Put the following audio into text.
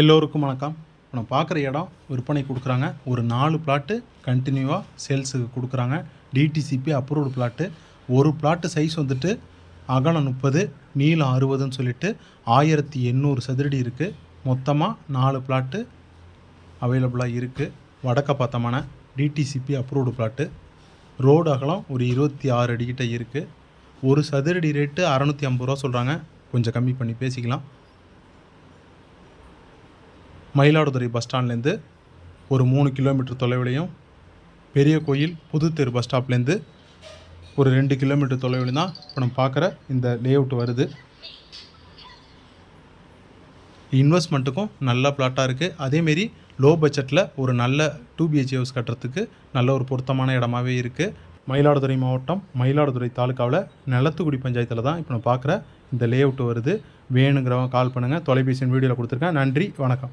எல்லோருக்கும் வணக்கம். நம்ம பார்க்குற இடம் விற்பனை கொடுக்குறாங்க. ஒரு நாலு பிளாட்டு கண்டினியூவாக சேல்ஸுக்கு கொடுக்குறாங்க. டிடிசிபி அப்ரூவ்டு பிளாட்டு ஒரு பிளாட்டு சைஸ் வந்துட்டு அகலம் முப்பது நீளம் அறுபதுன்னு சொல்லிட்டு ஆயிரத்தி எண்ணூறு சதுரடி இருக்குது மொத்தமாக நாலு பிளாட்டு அவைலபிளாக இருக்குது வடக்க பார்த்தமான டிடிசிபி அப்ரூவ்டு பிளாட்டு ரோடு அகலம் ஒரு இருபத்தி ஆறு அடிக்கிட்ட இருக்குது ஒரு சதுரடி ரேட்டு அறநூற்றி ஐம்பது ரூபா சொல்கிறாங்க கொஞ்சம் கம்மி பண்ணி பேசிக்கலாம். மயிலாடுதுறை பஸ் ஸ்டாண்ட்லேருந்து ஒரு மூணு கிலோமீட்டர் தொலைவிலையும் பெரிய கோயில் புதுத்தெரு பஸ் ஸ்டாப்லேருந்து ஒரு ரெண்டு கிலோமீட்டர் தொலைவில் தான் இப்போ நம்ம பார்க்குற இந்த லே அவுட் வருது. இன்வெஸ்ட்மெண்ட்டுக்கும் நல்ல பிளாட்டாக இருக்குது அதேமாரி லோ பட்ஜெட்டில் ஒரு நல்ல டூ பிஹெச்ஏ ஹவுஸ் கட்டுறதுக்கு நல்ல ஒரு பொருத்தமான இடமாவே இருக்குது மயிலாடுதுறை மாவட்டம் மயிலாடுதுறை தாலுக்காவில் நிலத்துக்குடி பஞ்சாயத்தில் தான் இப்போ நான் பார்க்குற இந்த லேஅவுட் வருது. வேணுங்கிறவங்க கால் பண்ணுங்கள் தொலைபேசியின் வீடியோவில் கொடுத்துருக்கேன். நன்றி வணக்கம்.